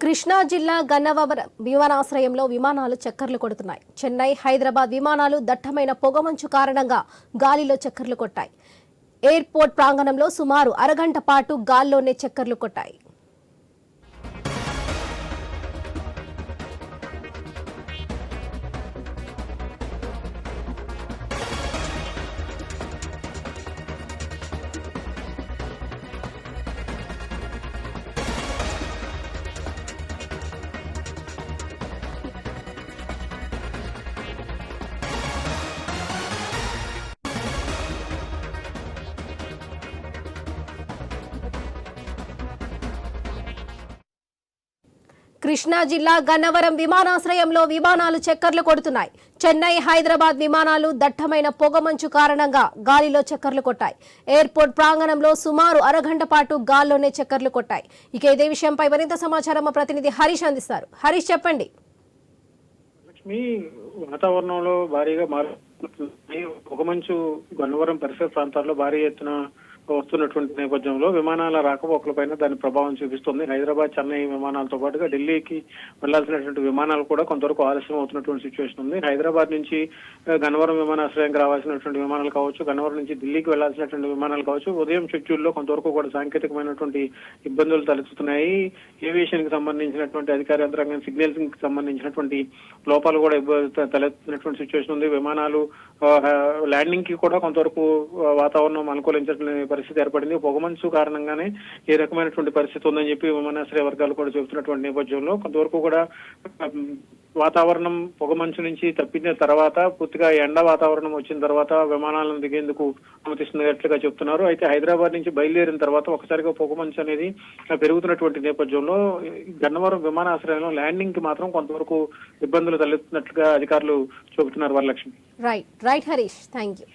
Krishna జిల్లా గన్నవరం విమానాశ్రయంలో విమానాలు చక్కర్లు కొడుతున్నాయి. చెన్నై హైదరాబాద్ విమానాలు దట్టమైన పొగమంచు కారణంగా గాలిలో చక్కర్లు కొట్టాయి. ఎయిర్పోర్ట్ ప్రాంగణంలో సుమారు అరగంట పాటు గాల్లోనే చక్కర్లు కొట్టాయి. కృష్ణా జిల్లా గన్నవరం విమానాశ్రయంలో విమానాలు చక్కర్లు కొడుతున్నాయి. చెన్నై హైదరాబాద్ విమానాలు దట్టమైన పొగమంచు కారణంగా గాలిలో చక్కర్లు కొట్టాయి. ఎయిర్పోర్ట్ ప్రాంగణంలో సుమారు అరగంట పాటు గాల్లోనే చక్కర్లు కొట్టాయి. ఇక ఇదే విషయంపై మరింత సమాచారం మా ప్రతినిధి హరీష్ అందిస్తారు. హరీష్ చెప్పండి. లక్ష్మి వాతావరణంలో భారీగా మారుతుంది పొగమంచు మంచు గన్నవరం పరిసర ప్రాంతాల్లో భారీ ఎత్తున వస్తున్నటువంటి నేపథ్యంలో విమానాల రాకపోకలపైన దాని ప్రభావం చూపిస్తుంది. హైదరాబాద్ చెన్నై విమానాలతో పాటుగా ఢిల్లీకి వెళ్ళాల్సినటువంటి విమానాలు కూడా కొంతవరకు ఆలస్యం అవుతున్నటువంటి సిచ్యువేషన్ ఉంది. హైదరాబాద్ నుంచి గన్నవరం విమానాశ్రయానికి రావాల్సినటువంటి విమానాలు కావచ్చు గన్నవరం నుంచి ఢిల్లీకి వెళ్ళాల్సినటువంటి విమానాలు కావచ్చు ఉదయం షెడ్యూల్లో కొంతవరకు కూడా సాంకేతికమైనటువంటి ఇబ్బందులు తలెత్తుతున్నాయి. ఏవియేషన్కి సంబంధించినటువంటి అధికార యంత్రాంగం సిగ్నల్సింగ్కి సంబంధించినటువంటి లోపాలు కూడా ఇబ్బంది సిచ్యువేషన్ ఉంది. విమానాలు ల్యాండింగ్కి కూడా కొంతవరకు వాతావరణం అనుకూలించడం పరిస్థితి ఏర్పడింది. పొగమంచు కారణంగానే ఈ రకమైనటువంటి పరిస్థితి ఉందని చెప్పి విమానాశ్రయ వర్గాలు కూడా చెబుతున్నటువంటి నేపథ్యంలో కొంతవరకు కూడా వాతావరణం పొగమంచు నుంచి తప్పిన తర్వాత పూర్తిగా ఎండ వాతావరణం వచ్చిన తర్వాత విమానాలను దిగేందుకు అనుమతిస్తున్నట్లుగా చెప్తున్నారు అయితే హైదరాబాద్ నుంచి బయలుదేరిన తర్వాత ఒకసారిగా పొగమంచు అనేది పెరుగుతున్నటువంటి నేపథ్యంలో గన్నవరం విమానాశ్రయంలో ల్యాండింగ్కి మాత్రం కొంతవరకు ఇబ్బందులు తలెత్తున్నట్లుగా అధికారులు చెబుతున్నారు Varalakshmi. Right right Harish thank you